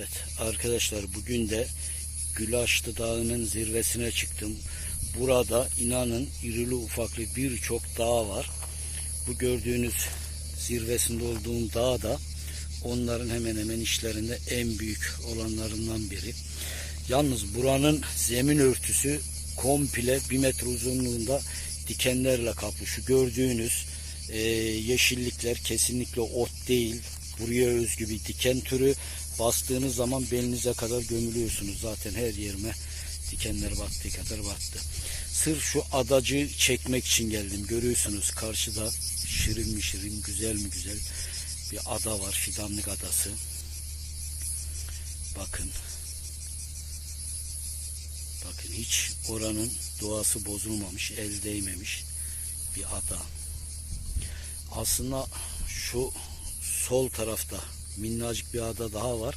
Evet arkadaşlar bugün de Gülaşlı Dağı'nın zirvesine çıktım. Burada inanın irili ufaklı birçok dağ var. Bu gördüğünüz zirvesinde olduğum dağ da onların hemen hemen işlerinde en büyük olanlarından biri. Yalnız buranın zemin örtüsü komple bir metre uzunluğunda dikenlerle kaplı. Şu gördüğünüz e, yeşillikler kesinlikle ot değil. Buraya özgü bir diken türü. Bastığınız zaman belinize kadar gömülüyorsunuz. Zaten her yerime dikenler battığı kadar battı. Sırf şu adacı çekmek için geldim. Görüyorsunuz karşıda şirin mi şirin, güzel mi güzel bir ada var. Fidanlık adası. Bakın. Bakın hiç oranın doğası bozulmamış, el değmemiş bir ada. Aslında şu sol tarafta minnacık bir ada daha var.